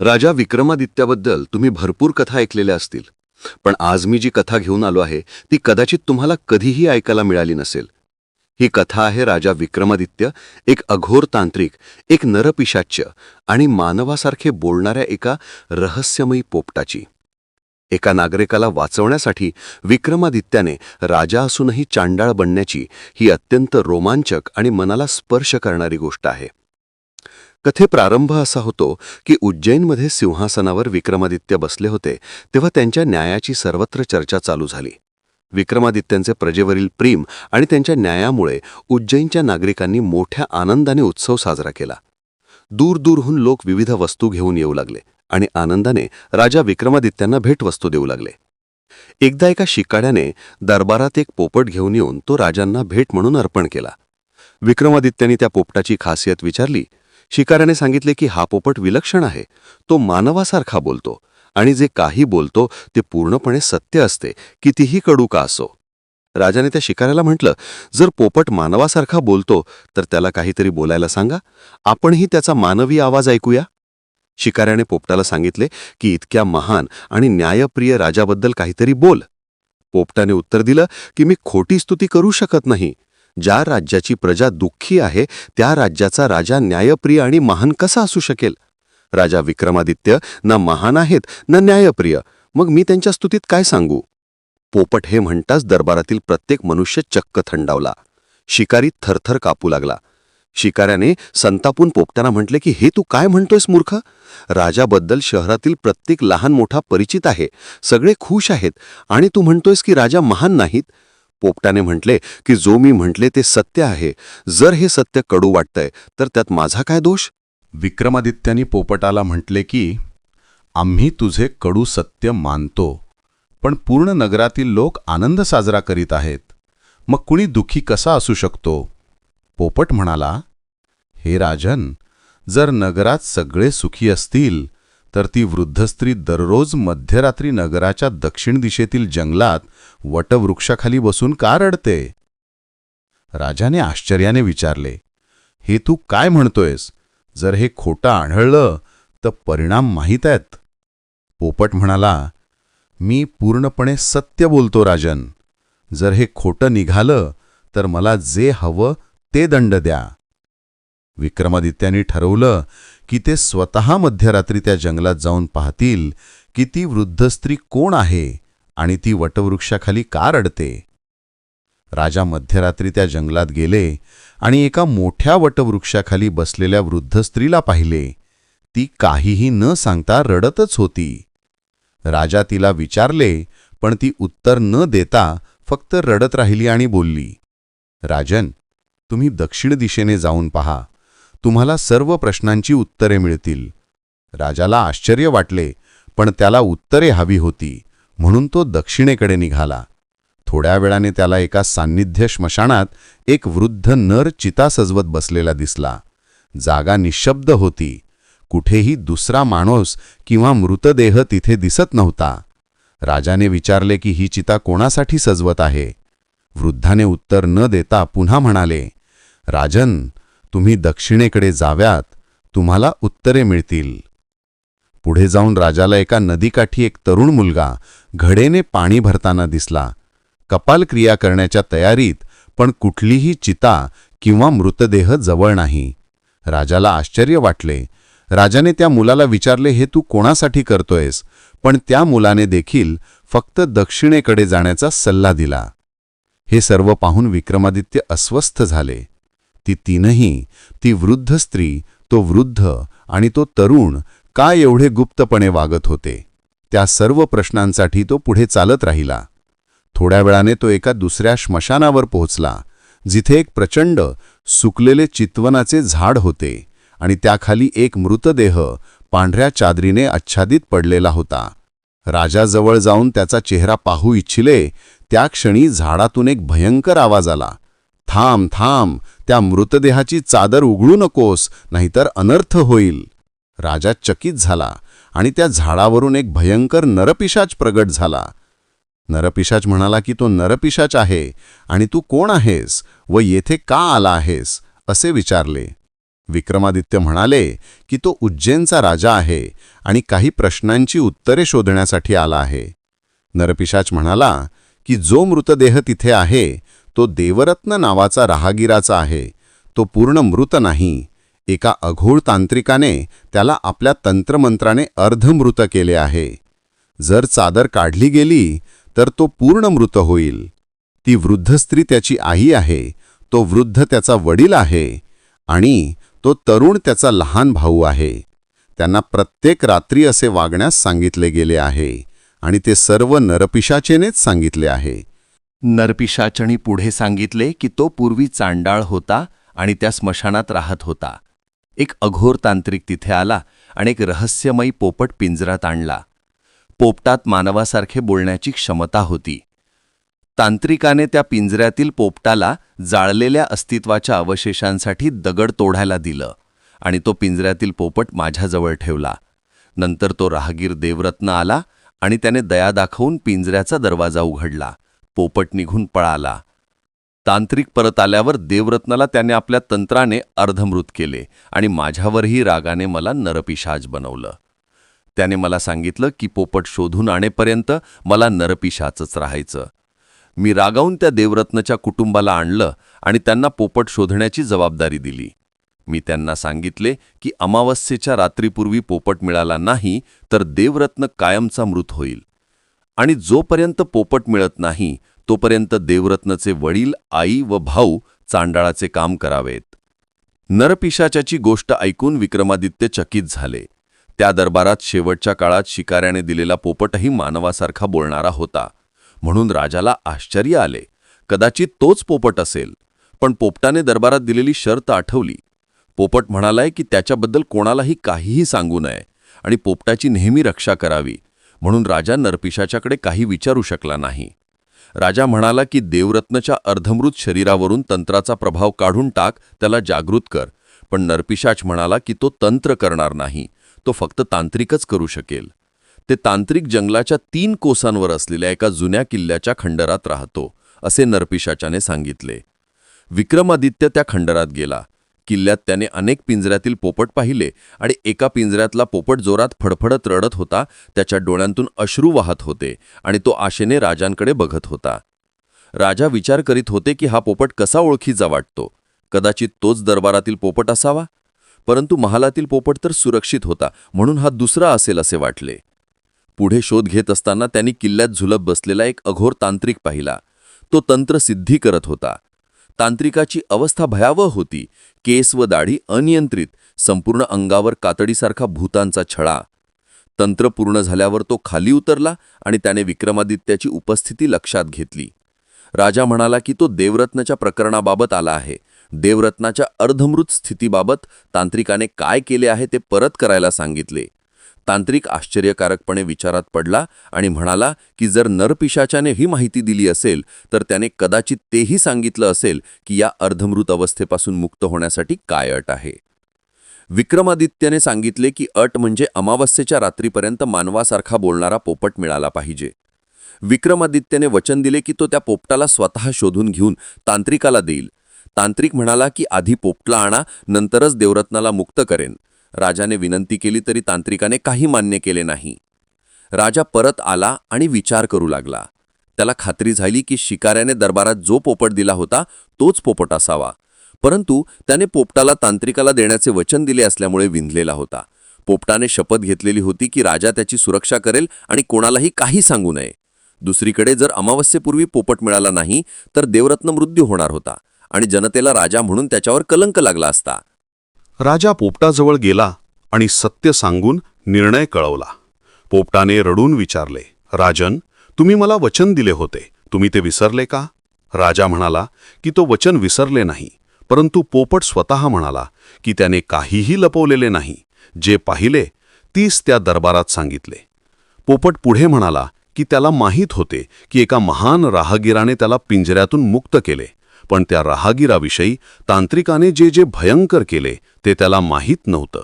राजा विक्रमादित्याबद्दल तुम्ही भरपूर कथा ऐकलेल्या असतील. पण आज मी जी कथा घेऊन आलो आहे ती कदाचित तुम्हाला कधीही ऐकायला मिळाली नसेल. ही कथा आहे राजा विक्रमादित्य एक अघोर तांत्रिक एक नरपिशाच्य आणि मानवासारखे बोलणाऱ्या एका रहस्यमयी पोपटाची. एका नागरिकाला वाचवण्यासाठी विक्रमादित्याने राजा असूनही चांडाळ बनण्याची ही अत्यंत रोमांचक आणि मनाला स्पर्श करणारी गोष्ट आहे. कथे प्रारंभ असा होतो की उज्जैनमध्ये सिंहासनावर विक्रमादित्य बसले होते तेव्हा त्यांच्या न्यायाची सर्वत्र चर्चा चालू झाली. विक्रमादित्यांचे प्रजेवरील प्रेम आणि त्यांच्या न्यायामुळे उज्जैनच्या नागरिकांनी मोठ्या आनंदाने उत्सव साजरा केला. दूरदूरहून लोक विविध वस्तू घेऊन येऊ लागले आणि आनंदाने राजा विक्रमादित्यांना भेटवस्तू देऊ लागले. एकदा एका शिकाड्याने दरबारात एक पोपट घेऊन येऊन तो राजांना भेट म्हणून अर्पण केला. विक्रमादित्यांनी त्या पोपटाची खासियत विचारली शिकाऱ्याने सांगितले की हा पोपट विलक्षण आहे. तो मानवासारखा बोलतो आणि जे काही बोलतो ते पूर्णपणे सत्य असते कितीही कडू का असो. राजाने त्या शिकाऱ्याला म्हटलं जर पोपट मानवासारखा बोलतो तर त्याला काहीतरी बोलायला सांगा. आपणही त्याचा मानवी आवाज ऐकूया. शिकाऱ्याने पोपटाला सांगितले की इतक्या महान आणि न्यायप्रिय राजाबद्दल काहीतरी बोल. पोपटाने उत्तर दिलं की मी खोटी स्तुती करू शकत नाही. ज्या राज्याची प्रजा दुःखी आहे त्या राज्याचा राजा न्यायप्रिय आणि महान कसा असू शकेल? राजा विक्रमादित्य ना महान आहेत ना न्यायप्रिय. मग मी त्यांच्या स्तुतीत काय सांगू? पोपट हे म्हणताच दरबारातील प्रत्येक मनुष्य चक्क थंडावला. शिकारी थरथर कापू लागला. शिकाऱ्याने संतापून पोपटाना म्हटले की हे तू काय म्हणतोयस मूर्ख? राजाबद्दल शहरातील प्रत्येक लहान मोठा परिचित आहे. सगळे खुश आहेत. आणि तू म्हणतोयस की राजा महान नाहीत? पोपटाने म्हटले की जो मी म्हटले ते सत्य आहे. जर हे सत्य कडू वाटतंय तर त्यात माझा काय दोष? विक्रमादित्याने पोपटाला म्हटले की आम्ही तुझे कडू सत्य मानतो पण पूर्ण नगरातील लोक आनंद साजरा करीत आहेत. मग कुणी दुखी कसा असू शकतो? पोपट म्हणाला हे राजन जर नगरात सगळे सुखी असतील तर ती वृद्ध स्त्री दररोज मध्यरात्री नगराच्या दक्षिण दिशेतील जंगलात वटवृक्षाखाली बसून का रडते? राजाने आश्चर्याने विचारले हे तू काय म्हणतोयस? जर हे खोटं आढळलं तर परिणाम माहीत आहेत. पोपट म्हणाला मी पूर्णपणे सत्य बोलतो राजन. जर हे खोटं निघालं तर मला जे हवं ते दंड द्या. विक्रमादित्यांनी ठरवलं की ते स्वतः मध्यरात्री त्या जंगलात जाऊन पाहतील की ती वृद्ध स्त्री कोण आहे आणि ती वटवृक्षाखाली का रडते. राजा मध्यरात्री त्या जंगलात गेले आणि एका मोठ्या वटवृक्षाखाली बसलेल्या वृद्ध स्त्रीला पाहिले. ती काहीही न सांगता रडतच होती. राजा तिला विचारले पण ती उत्तर न देता फक्त रडत राहिली आणि बोलली राजन तुम्ही दक्षिण दिशेने जाऊन पहा. तुम्हाला सर्व प्रश्नांची उत्तरे मिळतील. राजाला आश्चर्य वाटले पण त्याला उत्तरे हवी होती म्हणून तो दक्षिणेकडे निघाला. थोड्या वेळाने त्याला एका सान्निध्य स्मशानात एक वृद्ध नर चिता सजवत बसलेला दिसला. जागा निशब्द होती. कुठेही दुसरा माणूस किंवा मृतदेह तिथे दिसत नव्हता. राजाने विचारले की ही चिता कोणासाठी सजवत आहे? वृद्धाने उत्तर न देता पुन्हा म्हणाले राजन तुम्ही दक्षिणेकडे जाव्यात तुम्हाला उत्तरे मिळतील. पुढे जाऊन राजाला एका नदीकाठी एक तरुण मुलगा घडेने पाणी भरताना दिसला. कपाल क्रिया करण्याच्या तयारीत पण कुठलीही चिता किंवा मृतदेह जवळ नाही. राजाला आश्चर्य वाटले. राजाने त्या मुलाला विचारले हे तू कोणासाठी करतोयस? पण त्या मुलाने देखील फक्त दक्षिणेकडे जाण्याचा सल्ला दिला. हे सर्व पाहून विक्रमादित्य अस्वस्थ झाले. ती तीनही ती वृद्ध स्त्री तो वृद्ध आणि तो तरुण का एवढे गुप्तपणे वागत होते? त्या सर्व प्रश्नांसाठी तो पुढे चालत राहिला. थोड्या वेळाने तो एका दुसऱ्या श्मशानावर पोहोचला जिथे एक प्रचंड सुकलेले चितवनाचे झाड होते आणि त्याखाली एक मृतदेह पांढऱ्या चादरीने आच्छादित पडलेला होता. राजाजवळ जाऊन त्याचा चेहरा पाहू इच्छिले त्या क्षणी झाडातून एक भयंकर आवाज आला. थांब थांब त्या मृतदेहाची चादर उघडू नकोस नाहीतर अनर्थ होईल. राजा चकित झाला आणि त्या झाडावरून एक भयंकर नरपिशाच प्रगट झाला. नरपिशाच म्हणाला की तो नरपिशाच आहे आणि तू कोण आहेस व येथे का आला आहेस? असे विचारले. विक्रमादित्य म्हणाले की तो उज्जैनचा राजा आहे आणि काही प्रश्नांची उत्तरे शोधण्यासाठी आला आहे. नरपिशाच म्हणाला की जो मृतदेह तिथे आहे तो देवरत्न नावाचा राहगिराचा आहे. तो पूर्ण मृत नाही. एका अघोळ तांत्रिकाने त्याला आपल्या तंत्रमंत्राने अर्धमृत केले आहे. जर चादर काढली गेली तर तो पूर्ण मृत होईल. ती वृद्ध स्त्री त्याची आई आहे. तो वृद्ध त्याचा वडील आहे. आणि तो तरुण त्याचा लहान भाऊ आहे. त्यांना प्रत्येक रात्री असे वागण्यास सांगितले गेले आहे. आणि ते सर्व नरपिशाचेनेच सांगितले आहे. नरपिशाचणी पुढे सांगितले की तो पूर्वी चांडाळ होता आणि त्या स्मशानात राहत होता. एक अघोर तांत्रिक तिथे आला आणि एक रहस्यमयी पोपट पिंजरात आणला. पोपटात मानवासारखे बोलण्याची क्षमता होती. तांत्रिकाने त्या पिंजऱ्यातील पोपटाला जाळलेल्या अस्तित्वाच्या अवशेषांसाठी दगड तोडायला दिलं आणि तो पिंजऱ्यातील पोपट माझ्याजवळ ठेवला. नंतर तो राहगीर देवरत्न आला आणि त्याने दया दाखवून पिंजऱ्याचा दरवाजा उघडला. पोपट निघून पळाला. तांत्रिक परत आल्यावर देवरत्नाला त्याने आपल्या तंत्राने अर्धमृत केले आणि माझ्यावरही रागाने मला नरपिशाज बनवलं. त्याने मला सांगितलं की पोपट शोधून आणेपर्यंत मला नरपिशाचच राहायचं. मी रागावून त्या देवरत्नच्या कुटुंबाला आणलं आणि त्यांना पोपट शोधण्याची जबाबदारी दिली. मी त्यांना सांगितले की अमावस्येच्या रात्रीपूर्वी पोपट मिळाला नाही तर देवरत्न कायमचा मृत होईल. आणि जोपर्यंत पोपट मिळत नाही तोपर्यंत देवरत्नचे वडील आई व भाऊ चांडाळाचे काम करावेत. नरपिशाच्याची गोष्ट ऐकून विक्रमादित्य चकित झाले. त्या दरबारात शेवटच्या काळात शिकाऱ्याने दिलेला पोपटही मानवासारखा बोलणारा होता. म्हणून राजाला आश्चर्य आले. कदाचित तोच पोपट असेल. पण पोपटाने दरबारात दिलेली शर्त आठवली. पोपट म्हणालाय की त्याच्याबद्दल कोणालाही काहीही सांगू नये आणि पोपटाची नेहमी रक्षा करावी. म्हणून राजा नरपिशाच्याकडे काही विचारू शकला नाही. राजा म्हणाला की देवरत्नच्या अर्धमृत शरीरावरून तंत्राचा प्रभाव काढून टाक त्याला जागृत कर. पण नरपिशाच म्हणाला की तो तंत्र करणार नाही तो फक्त तांत्रिकच करू शकेल. ते तांत्रिक जंगलाच्या तीन कोसांवर असलेल्या एका जुन्या किल्ल्याच्या खंडरात राहतो असे नरपिशाच्याने सांगितले. विक्रमादित्य त्या खंडरात गेला. किल्ल्यात त्याने अनेक पिंजऱ्यातील पोपट पाहिले आणि एका पिंजऱ्यातला पोपट जोरात फडफडत रडत होता त्याच्या डोळ्यांतून अश्रू वाहत होते आणि तो आशेने राजांकडे बघत होता. राजा विचार करीत होते की हा पोपट कसा ओळखीचा वाटतो. कदाचित तोच दरबारातील पोपट असावा? परंतु महालातील पोपट तर सुरक्षित होता म्हणून हा दुसरा असेल असे वाटले. पुढे शोध घेत असताना त्यांनी किल्ल्यात झुलप बसलेला एक अघोर तांत्रिक पाहिला. तो तंत्र सिद्धी करत होता. तांत्रिकाची अवस्था भयावह होती. केस व दाढी अनियंत्रित संपूर्ण अंगावर कातडीसारखा भूतांचा छळा. तंत्र पूर्ण झाल्यावर तो खाली उतरला आणि त्याने विक्रमादित्याची उपस्थिती लक्षात घेतली. राजा म्हणाला की तो देवरत्नाच्या प्रकरणाबाबत आला आहे. देवरत्नाच्या अर्धमृत स्थितीबाबत तांत्रिकाने काय केले आहे ते परत करायला सांगितले. तांत्रिक आश्चर्यकारकपणे विचारात पडला आणि म्हणाला की जर नरपिशाच्याने ही माहिती दिली असेल तर त्याने कदाचित तेही सांगितलं असेल की या अर्धमृत अवस्थेपासून मुक्त होण्यासाठी काय अट आहे. विक्रमादित्यने सांगितले की अट म्हणजे अमावस्येच्या रात्रीपर्यंत मानवासारखा बोलणारा पोपट मिळाला पाहिजे. विक्रमादित्यने वचन दिले की तो त्या पोपटाला स्वतः शोधून घेऊन तांत्रिकाला देईल. तांत्रिक म्हणाला की आधी पोपटला आणा नंतरच देवरत्नाला मुक्त करेन. राजाने विनंती केली तरी तांत्रिकाने काही मान्य केले नाही. राजा परत आला आणि विचार करू लागला. त्याला खात्री झाली की शिकाऱ्याने दरबारात जो पोपट दिला होता तोच पोपट असावा. परंतु त्याने पोपटाला तांत्रिकाला देण्याचे वचन दिले असल्यामुळे विंधलेला होता. पोपटाने शपथ घेतलेली होती की राजा त्याची सुरक्षा करेल आणि कोणालाही काही सांगू नये. दुसरीकडे जर अमावस्येपूर्वी पोपट मिळाला नाही तर देवरत्न मृत्यू होणार होता आणि जनतेला राजा म्हणून त्याच्यावर कलंक लागला असता. राजा पोपटाजवळ गेला आणि सत्य सांगून निर्णय कळवला. पोपटाने रडून विचारले राजन तुम्ही मला वचन दिले होते. तुम्ही ते विसरले का? राजा म्हणाला की तो वचन विसरले नाही परंतु पोपट स्वतः म्हणाला की त्याने काहीही लपवलेले नाही. जे पाहिले तीच त्या दरबारात सांगितले. पोपट पुढे म्हणाला की त्याला माहीत होते की एका महान राहगीराने त्याला पिंजऱ्यातून मुक्त केले. पण त्या राहगिराविषयी तांत्रिकाने जे जे भयंकर केले ते त्याला माहीत नव्हतं.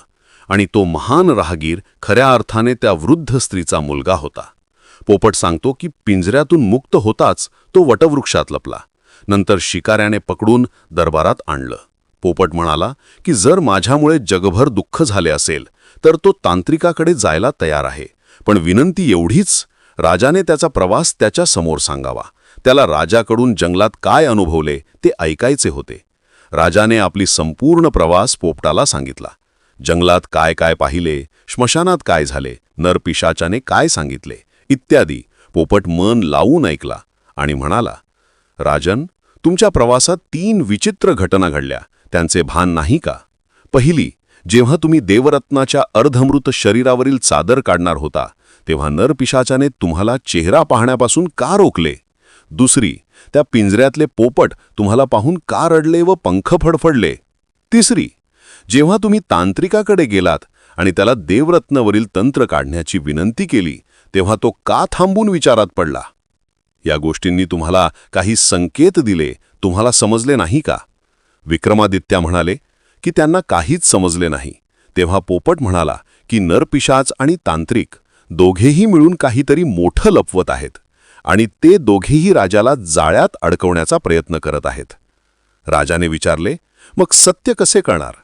आणि तो महान राहगीर खऱ्या अर्थाने त्या वृद्ध स्त्रीचा मुलगा होता. पोपट सांगतो की पिंजऱ्यातून मुक्त होताच तो वटवृक्षात लपला. नंतर शिकाऱ्याने पकडून दरबारात आणलं. पोपट म्हणाला की जर माझ्यामुळे जगभर दुःख झाले असेल तर तो तांत्रिकाकडे जायला तयार आहे. पण विनंती एवढीच राजाने त्याचा प्रवास त्याच्यासमोर सांगावा. त्याला राजाकडून जंगलात काय अनुभवले ते ऐकायचे होते. राजाने आपली संपूर्ण प्रवास पोपटाला सांगितला. जंगलात काय काय पाहिले श्मशानात काय झाले नरपिशाचाने काय सांगितले इत्यादी पोपट मन लावून ऐकला आणि म्हणाला राजन तुमच्या प्रवासात तीन विचित्र घटना घडल्या. त्यांचे भान नाही का? पहिली जेव्हा तुम्ही देवरत्नाच्या अर्धमृत शरीरावरील चादर काढणार होता तेव्हा नरपिशाचाने तुम्हाला चेहरा पाहण्यापासून का रोखले? दुसरी त्या पिंजऱ्यातले पोपट तुम्हाला पाहून का रडले व पंख फडफडले? तिसरी जेव्हा तुम्ही तांत्रिकाकडे गेलात आणि त्याला देवरत्नवरील तंत्र काढण्याची विनंती केली तेव्हा तो का थांबून विचारात पडला? या गोष्टींनी तुम्हाला काही संकेत दिले तुम्हाला समजले नाही का? विक्रमादित्या म्हणाले की त्यांना काहीच समजले नाही. तेव्हा पोपट म्हणाला की नरपिशाच आणि तांत्रिक दोघेही मिळून काहीतरी मोठं लपवत आहेत. आणि ते दोघेही राजाला जाळ्यात अडकवण्याचा प्रयत्न करत आहेत. राजाने विचारले मग सत्य कसे कळणार?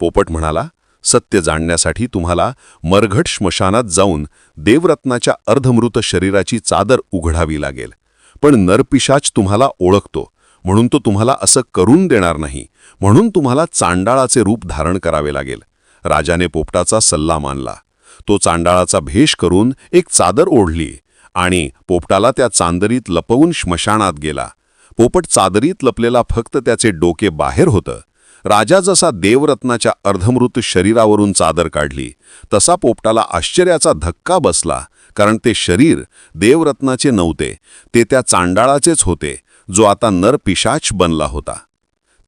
पोपट म्हणाला सत्य जाणण्यासाठी तुम्हाला मरघट श्मशानात जाऊन देवरत्नाच्या अर्धमृत शरीराची चादर उघडावी लागेल. पण नरपिशाच तुम्हाला ओळखतो म्हणून तो तुम्हाला असं करून देणार नाही म्हणून तुम्हाला चांडाळाचे रूप धारण करावे लागेल. राजाने पोपटाचा सल्ला मानला. तो चांडाळाचा भेष करून एक चादर ओढली. आणि पोपटाला त्या चांदरीत लपवून श्मशानात गेला. पोपट चादरीत लपलेला फक्त त्याचे डोके बाहेर होतं. राजा जसा देवरत्नाच्या अर्धमृत शरीरावरून चादर काढली तसा पोपटाला आश्चर्याचा धक्का बसला कारण ते शरीर देवरत्नाचे नव्हते ते त्या चांडाळाचेच होते जो आता नरपिशाच बनला होता.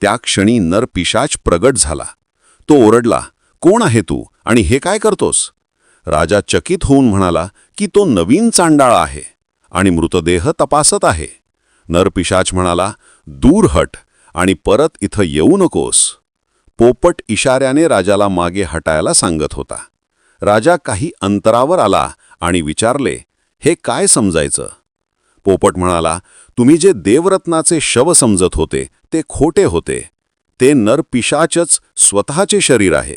त्या क्षणी नरपिशाच प्रगट झाला. तो ओरडला कोण आहे तू आणि हे काय करतोस? राजा चकित होऊन म्हणाला की तो नवीन चांडाळ आहे आणि मृतदेह तपासत आहे. नरपिशाच म्हणाला दूर हट आणि परत इथं येऊ नकोस. पोपट इशाऱ्याने राजाला मागे हटायला सांगत होता. राजा काही अंतरावर आला आणि विचारले हे काय समजायचं? पोपट म्हणाला तुम्ही जे देवरत्नाचे शव समजत होते ते खोटे होते. ते नरपिशाचच स्वतःचे शरीर आहे.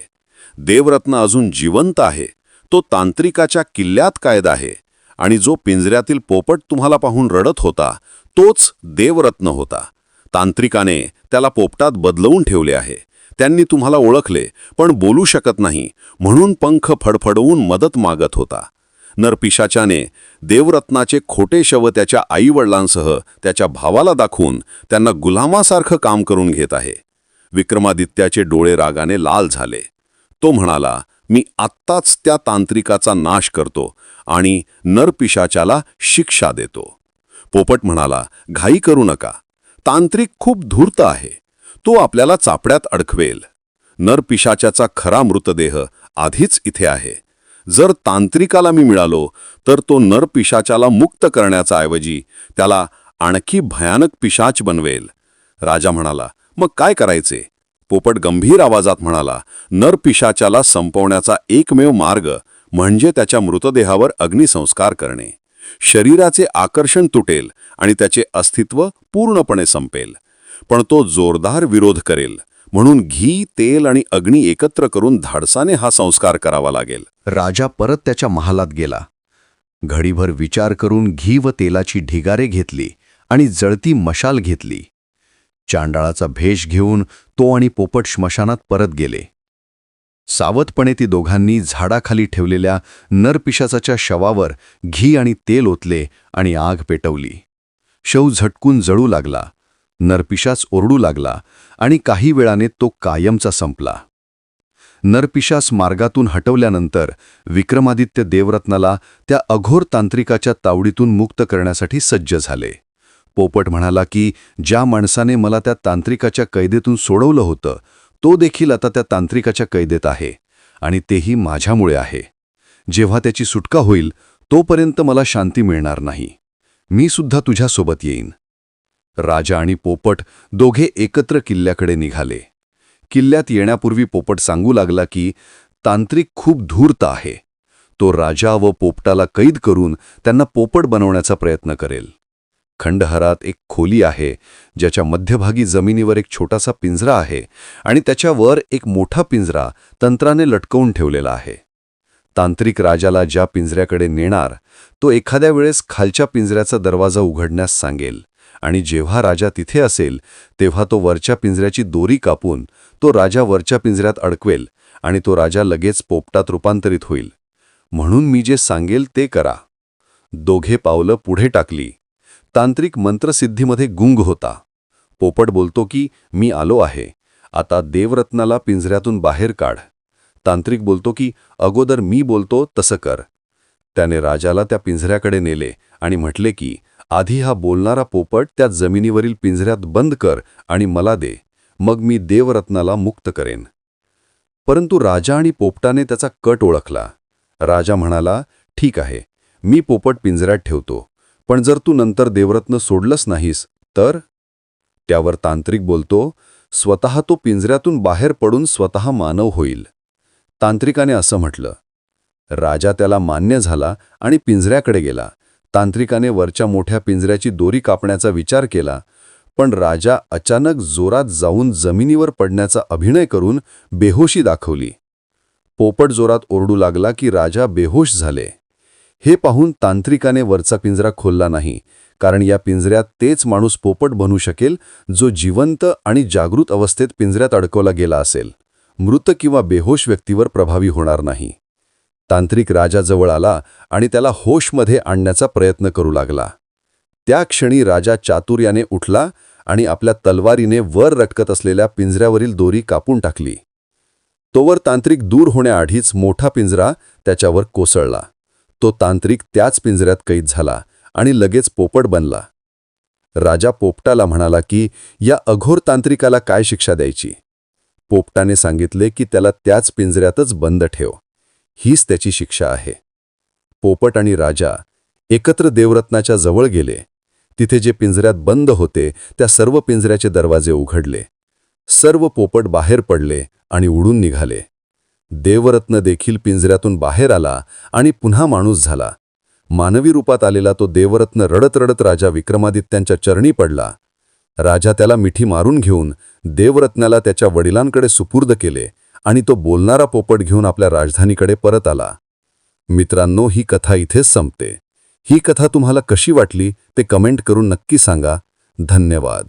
देवरत्न अजून जिवंत आहे. तो तांत्रिकाच्या किल्ल्यात कायद आहे आणि जो पिंजऱ्यातील पोपट तुम्हाला पाहून रडत होता तोच देवरत्न होता. तांत्रिकाने त्याला पोपटात बदलवून ठेवले आहे. त्यांनी तुम्हाला ओळखले पण बोलू शकत नाही म्हणून पंख फडफडवून मदत मागत होता. नरपिशाच्याने देवरत्नाचे खोटे शव त्याच्या आईवडिलांसह त्याच्या भावाला दाखवून त्यांना गुलामासारखं काम करून घेत आहे. विक्रमादित्याचे डोळे रागाने लाल झाले. तो म्हणाला मी आत्ताच त्या तांत्रिकाचा नाश करतो आणि नरपिशाच्याला शिक्षा देतो. पोपट म्हणाला घाई करू नका. तांत्रिक खूप धूर्त आहे. तो आपल्याला चापड्यात अडकवेल नरपिशाच्याचा खरा मृतदेह आधीच इथे आहे. जर तांत्रिकाला मी मिळालो तर तो नरपिशाच्याला मुक्त करण्याचा ऐवजी त्याला आणखी भयानक पिशाच बनवेल. राजा म्हणाला मग काय करायचे? पोपट गंभीर आवाजात म्हणाला नर पिशाच्याला संपवण्याचा एकमेव मार्ग म्हणजे त्याच्या मृतदेहावर अग्निसंस्कार करणे. शरीराचे आकर्षण तुटेल आणि त्याचे अस्तित्व पूर्णपणे संपेल. पण तो जोरदार विरोध करेल. म्हणून घी तेल आणि अग्नी एकत्र करून धाडसाने हा संस्कार करावा लागेल. राजा परत त्याच्या महालात गेला. घडीभर विचार करून घी व तेलाची ढिगारे घेतली आणि जळती मशाल घेतली. चांडाळाचा भेष घेऊन तो आणि पोपट श्मशानात परत गेले. सावधपणे ती दोघांनी झाडाखाली ठेवलेल्या नरपिशाचाच्या शवावर घी आणि तेल ओतले आणि आग पेटवली. शव झटकून जळू लागला नरपिशाच ओरडू लागला आणि काही वेळाने तो कायमचा संपला. नरपिशास मार्गातून हटवल्यानंतर विक्रमादित्य देवरत्नाला त्या अघोर तांत्रिकाच्या तावडीतून मुक्त करण्यासाठी सज्ज झाले. पोपट म्हणाला की ज्या माणसाने मला त्या तांत्रिकाच्या कैदेतून सोडवलं होतं तो देखील आता त्या तांत्रिकाच्या कैदेत आहे आणि तेही माझ्यामुळे आहे. जेव्हा त्याची सुटका होईल तोपर्यंत मला शांती मिळणार नाही. मी सुद्धा तुझ्यासोबत येईन. राजा आणि पोपट दोघे एकत्र किल्ल्याकडे निघाले. किल्ल्यात येण्यापूर्वी पोपट सांगू लागला की तांत्रिक खूप धूर्त आहे. तो राजा व पोपटाला कैद करून त्यांना पोपट बनवण्याचा प्रयत्न करेल. खंडहरात एक खोली आहे ज्याच्या मध्यभागी जमिनीवर एक छोटासा पिंजरा आहे आणि त्याच्यावर एक मोठा पिंजरा तंत्राने लटकवून ठेवलेला आहे. तांत्रिक राजाला ज्या पिंजऱ्याकडे नेणार तो एखाद्या वेळेस खालच्या पिंजऱ्याचा दरवाजा उघडण्यास सांगेल आणि जेव्हा राजा तिथे असेल तेव्हा तो वरच्या पिंजऱ्याची दोरी कापून तो राजा वरच्या पिंजऱ्यात अडकवेल आणि तो राजा लगेच पोपटात रूपांतरित होईल. म्हणून मी जे सांगेल ते करा. दोघे पावलं पुढे टाकली. तांत्रिक मंत्रसिद्धीमध्ये गुंग होता. पोपट बोलतो की मी आलो आहे. आता देवरत्नाला पिंजऱ्यातून बाहेर काढ. तांत्रिक बोलतो की अगोदर मी बोलतो तसं कर. त्याने राजाला त्या पिंजऱ्याकडे नेले आणि म्हटले की आधी हा बोलणारा पोपट त्या जमिनीवरील पिंजऱ्यात बंद कर आणि मला दे. मग मी देवरत्नाला मुक्त करेन. परंतु राजा आणि पोपटाने त्याचा कट ओळखला. राजा म्हणाला ठीक आहे. मी पोपट पिंजऱ्यात ठेवतो. पण जर तू नंतर देवरत्न सोडलंच नाहीस तर? त्यावर तांत्रिक बोलतो स्वतः तो पिंजऱ्यातून बाहेर पडून स्वतः मानव होईल. तांत्रिकाने असं म्हटलं. राजा त्याला मान्य झाला आणि पिंजऱ्याकडे गेला. तांत्रिकाने वरच्या मोठ्या पिंजऱ्याची दोरी कापण्याचा विचार केला पण राजा अचानक जोरात जाऊन जमिनीवर पडण्याचा अभिनय करून बेहोशी दाखवली. पोपट जोरात ओरडू लागला की राजा बेहोश झाले. हे पाहून तांत्रिकाने वरचा पिंजरा खोलला नाही कारण या पिंजऱ्यात तेच माणूस पोपट बनू शकेल जो जिवंत आणि जागृत अवस्थेत पिंजऱ्यात अडकवला गेला असेल. मृत किंवा बेहोश व्यक्तीवर प्रभावी होणार नाही. तांत्रिक राजाजवळ आला आणि त्याला होशमध्ये आणण्याचा प्रयत्न करू लागला. त्या क्षणी राजा चातुर्याने उठला आणि आपल्या तलवारीने वर रटकत असलेल्या पिंजऱ्यावरील दोरी कापून टाकली. तोवर तांत्रिक दूर होण्याआधीच मोठा पिंजरा त्याच्यावर कोसळला. तो तांत्रिक त्याच पिंजऱ्यात कैद झाला आणि लगेच पोपट बनला. राजा पोपटाला म्हणाला की या अघोर तांत्रिकाला काय शिक्षा द्यायची? पोपटाने सांगितले की त्याला त्याच पिंजऱ्यातच बंद ठेव. हीच त्याची शिक्षा आहे. पोपट आणि राजा एकत्र देवरत्नाच्या जवळ गेले. तिथे जे पिंजऱ्यात बंद होते त्या सर्व पिंजऱ्याचे दरवाजे उघडले. सर्व पोपट बाहेर पडले आणि उडून निघाले. देवरत्न देखील पिंजऱ्यातून बाहेर आला आणि पुन्हा माणूस झाला. मानवी रूपात आलेला तो देवरत्न रडत रडत राजा विक्रमादित्यांच्या चरणी पडला. राजा त्याला मिठी मारून घेऊन देवरत्नाला त्याच्या वडिलांकडे सुपूर्द केले आणि तो बोलणारा पोपट घेऊन आपल्या राजधानीकडे परत आला. मित्रांनो ही कथा इथेच संपते. ही कथा तुम्हाला कशी वाटली ते कमेंट करून नक्की सांगा. धन्यवाद.